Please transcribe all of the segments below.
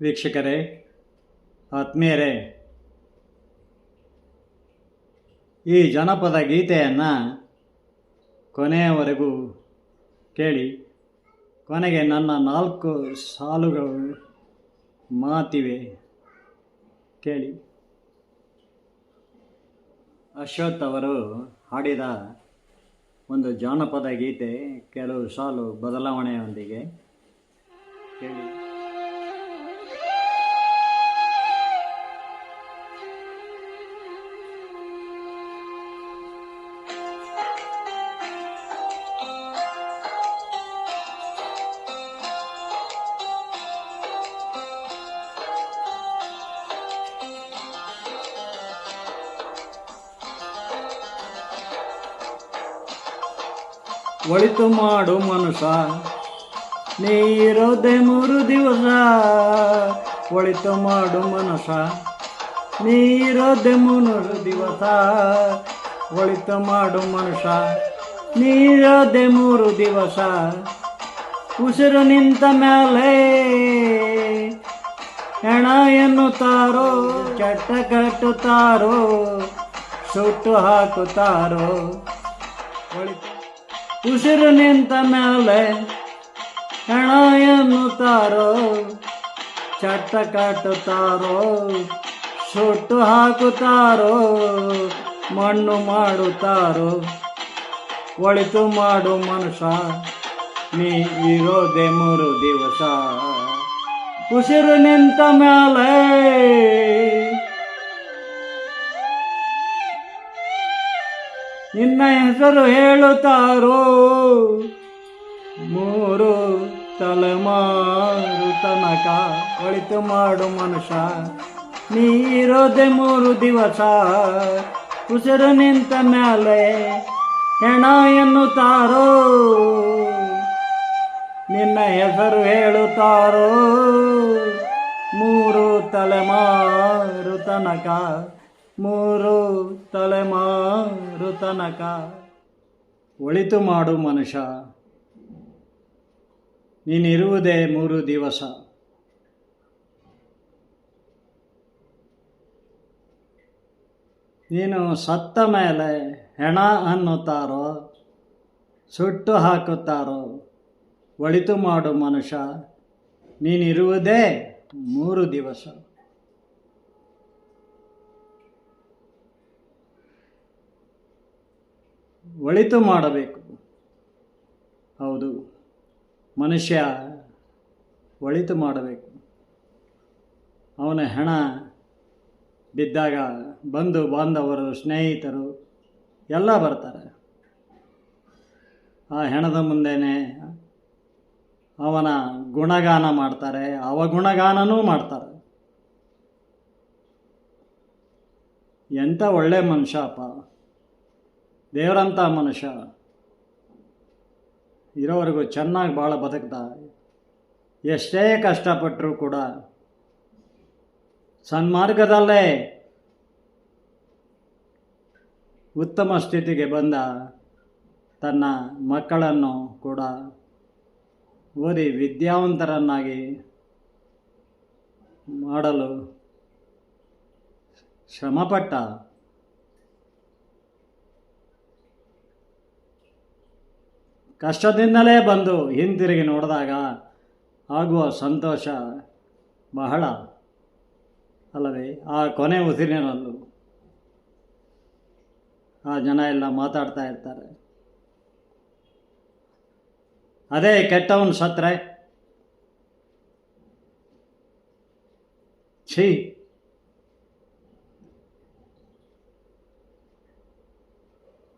ವೀಕ್ಷಕರೇ ಆತ್ಮೀಯರೇ ಈ ಜನಪದ ಗೀತೆಯನ್ನು ಕೊನೆಯವರೆಗೂ ಕೇಳಿ ಕೊನೆಗೆ ನನ್ನ ನಾಲ್ಕು ಸಾಲುಗಳು ಮಾತಿವೆ ಕೇಳಿ. ಅಶ್ವಥ್ ಅವರು ಹಾಡಿದ ಒಂದು ಜಾನಪದ ಗೀತೆ ಕೆಲವು ಸಾಲು ಬದಲಾವಣೆಯೊಂದಿಗೆ. ಕೇಳಿ ಒಳಿತು ಮಾಡು ಮನುಷಾ ನೀರೋದೆ ಮೂರು ದಿವಸ. ಒಳಿತು ಮಾಡು ಮನುಷ ನೀರೋದೆ ಮೂರು ದಿವಸ. ಒಳಿತು ಮಾಡು ಮನುಷ ನೀರೋದೆ ಮೂರು ದಿವಸ. ಉಸಿರು ನಿಂತ ಮೇಲೆ ಹೆಣ ಎನ್ನುತ್ತಾರೋ ಚಟ್ಟ ಕಟ್ಟುತ್ತಾರೋ, ಸುಟ್ಟು ಹಾಕುತ್ತಾರೋ. ಒಳಿತು ಉಸಿರು ನಿಂತ ಮೇಲೆ ಹೆಣ ಎನ್ನುತ್ತಾರೋ ಚಟ್ಟ ಕಟ್ಟುತ್ತಾರೋ ಸುಟ್ಟು ಹಾಕುತ್ತಾರೋ, ಮಣ್ಣು ಮಾಡುತ್ತಾರೋ. ಒಳಿತು ಮಾಡು ಮನುಷ್ಯ, ನೀ ಇರೋದೆ ಮೂರು ದಿವಸ. ಉಸಿರು ನಿಂತ ಮೇಲೆ ನಿನ್ನ ಹೆಸರು ಹೇಳುತ್ತಾರೋ? ಮೂರು ತಲೆಮಾರು ತನಕ ಒಳಿತು ಮಾಡು ಮನುಷ್ಯ. ನೀರೋದೆ ಮೂರು ದಿವಸ ಉಸಿರು ನಿಂತ ಮೇಲೆ ಹೆಣ ಎನ್ನುತ್ತಾರೋ? ನಿನ್ನ ಹೆಸರು ಹೇಳುತ್ತಾರೋ? ಮೂರು ತಲೆಮಾರು ತನಕ ಮೂರು ತಲೆಮಾರು ತನಕ ಒಳಿತು ಮಾಡು ಮನುಷ್ಯ. ನೀನಿರುವುದೇ ಮೂರು ದಿವಸ. ನೀನು ಸತ್ತ ಮೇಲೆ ಹೆಣ ಅನ್ನುತ್ತಾರೋ, ಸುಟ್ಟು ಹಾಕುತ್ತಾರೋ, ಒಳಿತು ಮಾಡು ಮನುಷ್ಯ. ನೀನಿರುವುದೇ ಮೂರು ದಿವಸ. ಒಳಿತು ಮಾಡಬೇಕು. ಹೌದು, ಮನುಷ್ಯ ಒಳಿತು ಮಾಡಬೇಕು. ಅವನ ಹೆಣ ಬಿದ್ದಾಗ ಬಂಧು ಬಾಂಧವರು, ಸ್ನೇಹಿತರು ಎಲ್ಲ ಬರ್ತಾರೆ. ಆ ಹೆಣದ ಮುಂದೆನೇ ಅವನ ಗುಣಗಾನ ಮಾಡ್ತಾರೆ ಅವಗುಣಗಾನನೂ ಮಾಡ್ತಾರೆ. ಎಂಥ ಒಳ್ಳೆ ಮನುಷ್ಯಪ್ಪ. ದೇವರಂಥ ಮನುಷ್ಯ. ಇರೋವರೆಗೂ ಚೆನ್ನಾಗಿ ಭಾಳ ಬದುಕ್ದ. ಎಷ್ಟೇ ಕಷ್ಟಪಟ್ಟರೂ ಕೂಡ ಸನ್ಮಾರ್ಗದಲ್ಲೇ ಉತ್ತಮ ಸ್ಥಿತಿಗೆ ಬಂದ ತನ್ನ ಮಕ್ಕಳನ್ನು ಕೂಡ ಓದಿ ವಿದ್ಯಾವಂತರನ್ನಾಗಿ ಮಾಡಲು ಶ್ರಮಪಟ್ಟ. ಕಷ್ಟದಿಂದಲೇ ಬಂದು ಹಿಂತಿರುಗಿ ನೋಡಿದಾಗ ಆಗುವ ಸಂತೋಷ ಬಹಳ ಅಲ್ಲವೇ? ಆ ಕೊನೆ ಉಸಿರಿನಲ್ಲೂ ಆ ಜನ ಎಲ್ಲ ಮಾತಾಡ್ತಾ ಇರ್ತಾರೆ. ಅದೇ ಕೆಟ್ಟವನು ಸತ್ರೆ. ಛೀ.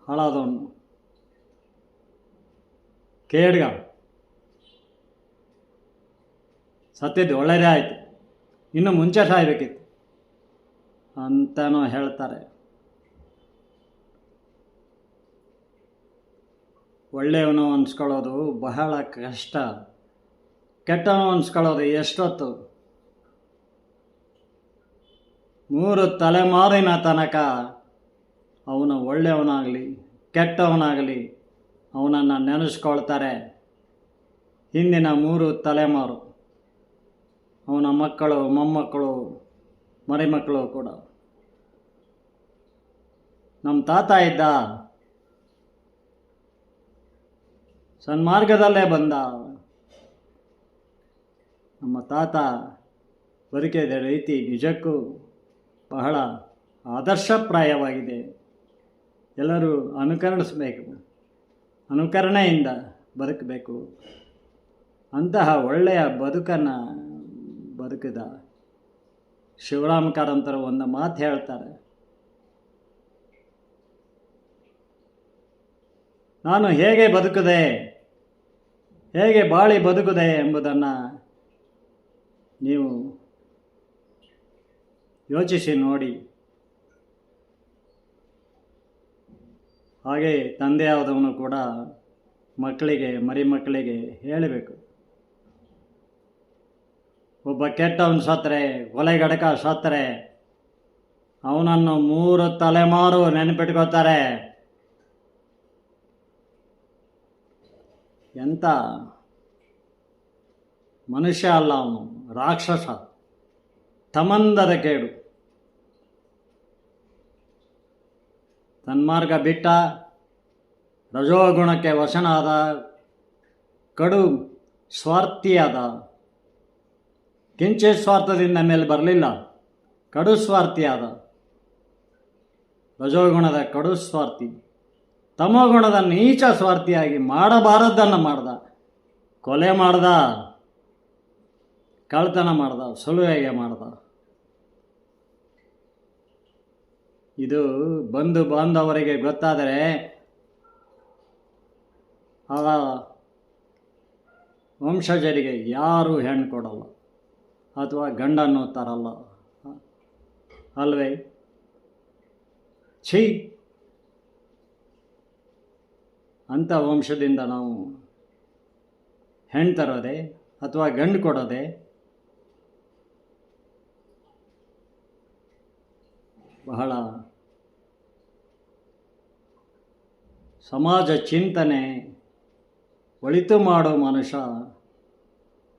ಹಾಳಾದವನು. ಕೇಡ್ಗ ಸತ್ಯತೆ ಒಳ್ಳೆಯದೇ ಆಯಿತು. ಇನ್ನು ಮುಂಚೆ ಸಾಯ್ಬೇಕಿತ್ತು. ಅಂತನೂ ಹೇಳ್ತಾರೆ. ಒಳ್ಳೆಯವನು ಅನ್ಸ್ಕೊಳ್ಳೋದು ಬಹಳ ಕಷ್ಟ. ಕೆಟ್ಟವನು ಅನ್ಸ್ಕೊಳ್ಳೋದು ಎಷ್ಟೊತ್ತು? ಮೂರು ತಲೆಮಾರಿನ ತನಕ ಅವನು ಒಳ್ಳೆಯವನಾಗಲಿ, ಕೆಟ್ಟವನಾಗಲಿ ಅವನನ್ನು ನೆನೆಸ್ಕೊಳ್ತಾರೆ. ಹಿಂದಿನ ಮೂರು ತಲೆಮಾರು, ಅವನ ಮಕ್ಕಳು, ಮೊಮ್ಮಕ್ಕಳು, ಮರಿಮಕ್ಕಳು ಕೂಡ. ನಮ್ಮ ತಾತ ಇದ್ದ ಸನ್ಮಾರ್ಗದಲ್ಲೇ ಬಂದ. ನಮ್ಮ ತಾತ ಬದುಕಿದ ರೀತಿ ನಿಜಕ್ಕೂ ಬಹಳ ಆದರ್ಶಪ್ರಾಯವಾಗಿದೆ. ಎಲ್ಲರೂ ಅನುಕರಿಸಬೇಕು ಅನುಕರಣೆಯಿಂದ ಬದುಕಬೇಕು. ಅಂತಹ ಒಳ್ಳೆಯ ಬದುಕನ್ನು ಬದುಕಿದ ಶಿವರಾಮ ಕಾರಂತರು ಒಂದು ಮಾತು ಹೇಳ್ತಾರೆ. ನಾನು ಹೇಗೆ ಬದುಕಿದೆ, ಹೇಗೆ ಬಾಳಿ ಬದುಕಿದೆ ಎಂಬುದನ್ನು ನೀವು ಯೋಚಿಸಿ ನೋಡಿ. ಹಾಗೆ ತಂದೆಯಾದವನು ಕೂಡ ಮಕ್ಕಳಿಗೆ, ಮರಿ ಮಕ್ಕಳಿಗೆ ಹೇಳಬೇಕು. ಒಬ್ಬ ಕೆಟ್ಟವನು ಸತ್ತರೆ ಕೊಲೆಗಡಕ ಸತ್ತರೆ, ಅವನನ್ನು ಮೂರು ತಲೆಮಾರು ನೆನಪಿಟ್ಕೋತಾರೆ ಎಂಥ ಮನುಷ್ಯ ಅಲ್ಲ ಅವನು, ರಾಕ್ಷಸ, ತಮಂದದ ಕೇಡು. ತನ್ಮಾರ್ಗ ಬಿಟ್ಟ ರಜೋಗುಣಕ್ಕೆ ವಶನಾದ ಕಡು ಸ್ವಾರ್ಥಿಯಾದ. ಕಿಂಚಿತ್ ಸ್ವಾರ್ಥದಿಂದ ಮೇಲೆ ಬರಲಿಲ್ಲ. ಕಡು ಸ್ವಾರ್ಥಿಯಾದ. ರಜೋಗುಣದ ಕಡು ಸ್ವಾರ್ಥಿ. ತಮೋಗುಣದ ನೀಚ ಸ್ವಾರ್ಥಿಯಾಗಿ ಮಾಡಬಾರದ್ದನ್ನು ಮಾಡ್ದ. ಕೊಲೆ ಮಾಡ್ದ. ಕಳ್ತನ ಮಾಡ್ದ. ಸುಳುವೆಗೆ ಮಾಡ್ದ. ಇದು ಬಂಧು ಬಾಂಧವರಿಗೆ ಗೊತ್ತಾದರೆ ಆ ವಂಶಜರಿಗೆ ಯಾರೂ ಹೆಣ್ಣು ಕೊಡಲ್ಲ ಅಥವಾ ಗಂಡನ್ನು ತರಲ್ಲ. ಅಲ್ವೇ? ಛೀ! ಅಂಥ ವಂಶದಿಂದ ನಾವು ಹೆಣ್ಣು ತರೋದೆ ಅಥವಾ ಗಂಡು ಕೊಡೋದೆ ಬಹಳ ಸಮಾಜ ಚಿಂತನೆ ಒಳಿತು ಮಾಡೋ ಮನುಷ್ಯ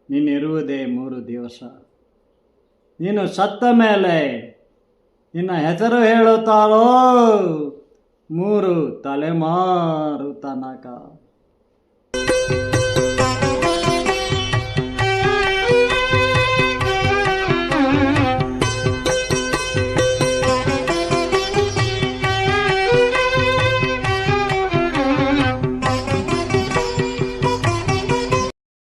ನೀನಿರುವುದೇ ಮೂರು ದಿವಸ. ನೀನು ಸತ್ತ ಮೇಲೆ ನಿನ್ನ ಹೆಸರು ಹೇಳುತ್ತಾಳೋ ಮೂರು ತಲೆಮಾರು ತನಕ.